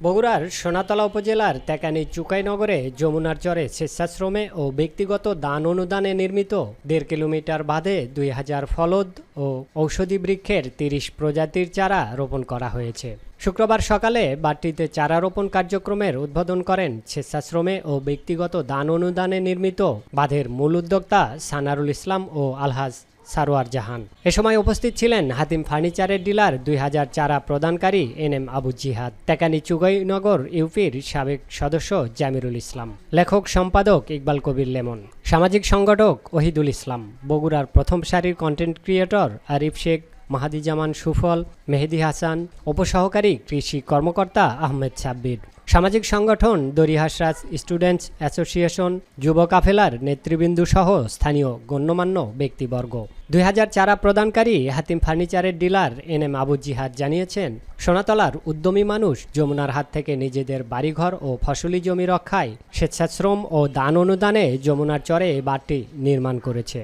বগুড়ার সোনাতলা উপজেলার তেকানি চুকাইনগরে যমুনার চরে স্বেচ্ছাশ্রমে ও ব্যক্তিগত দান অনুদানে নির্মিত দেড় কিলোমিটার বাঁধে দুই হাজার ফলদ ও ঔষধি বৃক্ষের তিরিশ প্রজাতির চারা রোপণ করা হয়েছে। শুক্রবার সকালে বাটটিতে চারা রোপণ কার্যক্রমের উদ্বোধন করেন স্বেচ্ছাশ্রমে ও ব্যক্তিগত দান অনুদানে নির্মিত বাঁধের মূল উদ্যোক্তা সানারুল ইসলাম ও আলহাজ সারোয়ার জাহান। এ সময় উপস্থিত ছিলেন হাতিম ফার্নিচারের ডিলার, দুই হাজার চারা প্রদানকারী এন এম আবু জিহাদ, টেকানি চুগাইনগর ইউপির সাবেক সদস্য জামিরুল ইসলাম, লেখক সম্পাদক ইকবাল কবির লেমন, সামাজিক সংগঠক ওহিদুল ইসলাম, বগুড়ার প্রথম সারির কন্টেন্ট ক্রিয়েটর আরিফ শেখ, মাহাদিজামান সুফল, মেহেদি হাসান, উপসহকারী কৃষি কর্মকর্তা আহমেদ সাব্বির। সামাজিক সংগঠন দরিহাসরাজ স্টুডেন্টস অ্যাসোসিয়েশন যুব কাফেলার নেতৃবৃন্দু সহ স্থানীয় গণ্যমান্য ব্যক্তিবর্গ। দুই হাজার চারা প্রদানকারী হাতিম ফার্নিচারের ডিলার এন এম আবু জিহাদ জানিয়েছেন, সোনাতলার উদ্যমী মানুষ যমুনার হাত থেকে নিজেদের বাড়িঘর ও ফসলি জমি রক্ষায় স্বেচ্ছাশ্রম ও দান অনুদানে যমুনার চরে এই বাঁধটি নির্মাণ করেছে।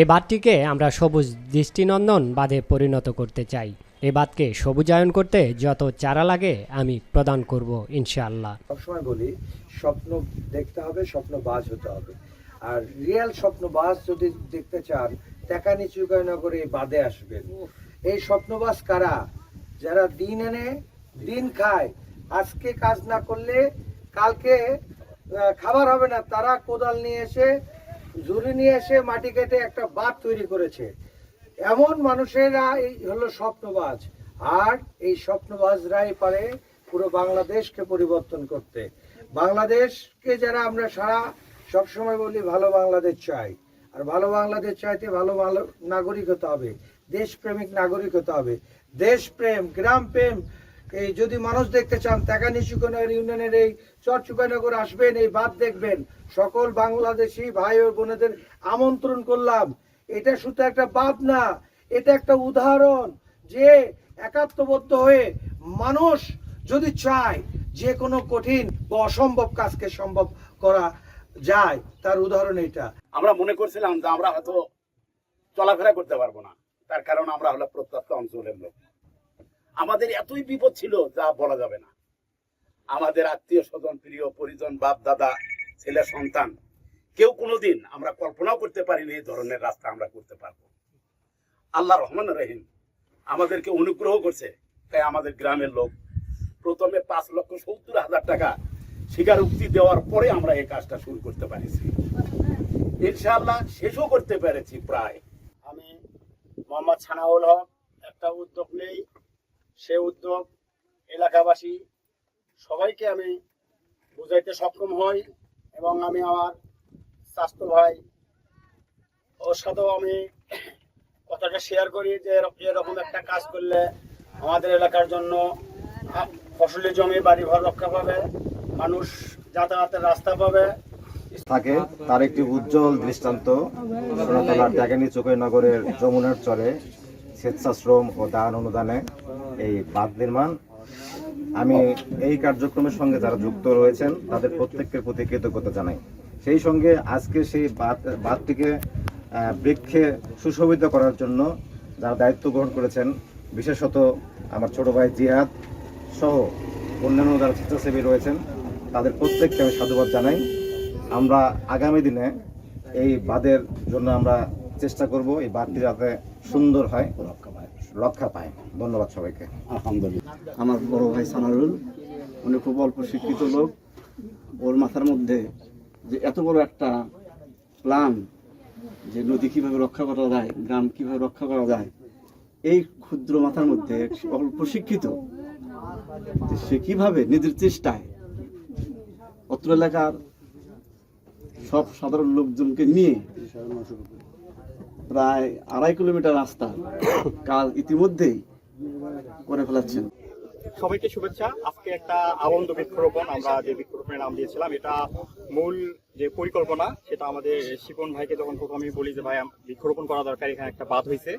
এই বাঁধটিকে আমরা সবুজ দৃষ্টিনন্দন বাঁধে পরিণত করতে চাই। এ বাঁধকে সবুজায়ন করতে যত চারা লাগে আমি প্রদান করব, ইনশাআল্লাহ। সবসময় বলি, স্বপ্ন দেখতে হবে স্বপ্ন বাজ হতে হবে। আর রিয়েল স্বপ্ন বাজ যদি দেখতে চান তেকানি চুকাইনগরে এই বাদে আসবেন। এই স্বপ্নবাস কারা? যারা দিন এনে, দিন খায়। আজকে কাজ না করলে কালকে খাবার হবে না। তারা কোদাল নিয়ে এসে, ঝুড়ি নিয়ে এসে মাটি কেটে একটা বাঁধ তৈরি করেছে। এমন মানুষেরা এই হলো স্বপ্নবাজ। আর এই স্বপ্নবাজরাই পারে পুরো বাংলাদেশকে পরিবর্তন করতে। বাংলাদেশকে যারা আমরা সারা সবসময় বলি, ভালো বাংলাদেশ চাই। আর ভালো বাংলাদেশ চাইতে ভালো ভালো নাগরিক হতে হবে। দেশপ্রেমিক নাগরিক হতে হবে। দেশপ্রেম গ্রাম প্রেম এই যদি মানুষ দেখতে চান তেকানি চুকানগর ইউনিয়নের এই চর চুকানগর আসবেন, এই বাদ দেখবেন। সকল বাংলাদেশি ভাই ও বোনেদের আমন্ত্রণ করলাম। এটা শুধু একটা বাদ না, এটা একটা উদাহরণ যে একাত্মবদ্ধ হয়ে মানুষ যদি চায় যে কোনো কঠিন বা অসম্ভব কাজকে সম্ভব করা যায়, তার উদাহরণ এটা আমরা মনে করছিলাম যে আমরা হয়তো চলাফেরা করতে পারব না, তার কারণ আমরা হলো প্রত্যন্ত অঞ্চলের লোক। আমাদের এতই বিপদ ছিল যা বলা যাবে না। আমাদের আত্মীয় স্বজন, প্রিয় পরিজন বাপ দাদা ছেলে, সন্তান, কেউ কোনোদিন আমরা কল্পনাও পারিনি এই ধরনের রাস্তা আমরা করতে পারব। আল্লাহ রহমান রহিম আমাদেরকে অনুগ্রহ করছে, তাই আমাদের গ্রামের লোক প্রথমে পাঁচ লক্ষ সত্তর হাজার টাকা স্বীকারোক্তি দেওয়ার পরে আমরা এই কাজটা শুরু করতে পারিছি। ইনশাআল্লাহ শেষও করতে পেরেছি প্রায়। আমি মোহাম্মদ সানাউল হক, একটা উদ্যোগ নেই, সে উদ্যোগ এলাকাবাসী, সবাইকে আমি বুঝাইতে সক্ষম হই এবং আমি আমার স্বাস্থ্য ভাই ওর সাথেও আমি কথাটা শেয়ার করি যে এরক- এরকম একটা কাজ করলে আমাদের এলাকার জন্য আ, ফসলি জমি বাড়ি ঘর রক্ষা পাবে মানুষ যাতায়াতের রাস্তা পাবে। থাকে তার একটি উজ্জ্বল দৃষ্টান্ত। সোনাতলার ট্যাগানি চোখনগরের যমুনার চরে স্বেচ্ছাশ্রম ও দান অনুদানে এই বাঁধ নির্মাণ। আমি এই কার্যক্রমের সঙ্গে যারা যুক্ত রয়েছেন তাদের প্রত্যেকের প্রতি কৃতজ্ঞতা জানাই। সেই সঙ্গে আজকে সেই বাঁধ বাঁধটিকে বৃক্ষে সুশোভিত করার জন্য যারা দায়িত্ব গ্রহণ করেছেন, বিশেষত আমার ছোট ভাই জিহাদ সহ অন্যান্য যারা স্বেচ্ছাসেবী রয়েছেন, তাদের প্রত্যেককে আমি সাধুবাদ জানাই। আমরা আগামী দিনে এই বাঁধের জন্য আমরা চেষ্টা করব, এই বাঁধটি যাতে সুন্দর হয়, রক্ষা পায়। ধন্যবাদ সবাইকে। আলহামদুলিল্লাহ। আমার বড় ভাই সানারুল, উনি খুব অল্প শিক্ষিত লোক। ওর মাথার মধ্যে যে এত বড় একটা প্ল্যান যে নদী কীভাবে রক্ষা করা যায়, গ্রাম কীভাবে রক্ষা করা যায়, এই ক্ষুদ্র মাথার মধ্যে অল্প শিক্ষিত সে কীভাবে নিজের চেষ্টায় অত্র এলাকার সব সাধারণ লোকজনকে নিয়ে প্রায় আড়াই কিলোমিটার রাস্তা কাল ইতিমধ্যেই করে ফেলাচ্ছেন। সবাইকে শুভেচ্ছা। আজকে একটা আনন্দ বৃক্ষরোপণ আমরা যে বৃক্ষরোপণের নাম দিয়েছিলাম, এটা মূল যে পরিকল্পনা, সেটা আমাদের শিপন ভাইকে যখন প্রথমে বলি যে, ভাই, আম- বৃক্ষরোপণ করা দরকার, এখানে একটা বাদ হয়েছে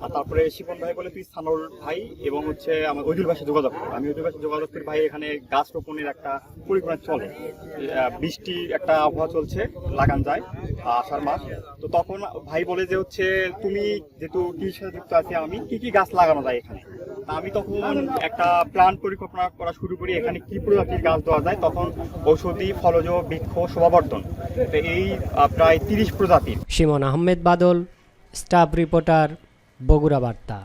আর তারপরে শিপন ভাই বলে, তুই স্থানুল ভাই এবং হচ্ছে আমার ঐদুল ভাষা যোগাযোগ। আমি ঐদুল ভাষা যোগাযোগ করি, ভাই, এখানে গাছ রোপণের একটা পরিকল্পনা চলে। বৃষ্টি একটা আবহাওয়া চলছে, লাগান যায় আষাঢ় মাস। তো তখন ভাই বলে যে, হচ্ছে, তুমি যেহেতু কৃষির সাথে যুক্ত আছি, আমি কি কি গাছ লাগানো যায় এখানে? আমি তখন একটা প্ল্যান পরিকল্পনা করা শুরু করি, এখানে কি প্রজাতির গাছ দেওয়া যায়, তখন ঔষধি ফলজ, বৃক্ষ, শোভাবর্ধন। তো এই প্রায় তিরিশ প্রজাতির। Simon Ahmed Badal, staff reporter, Bogura Barta.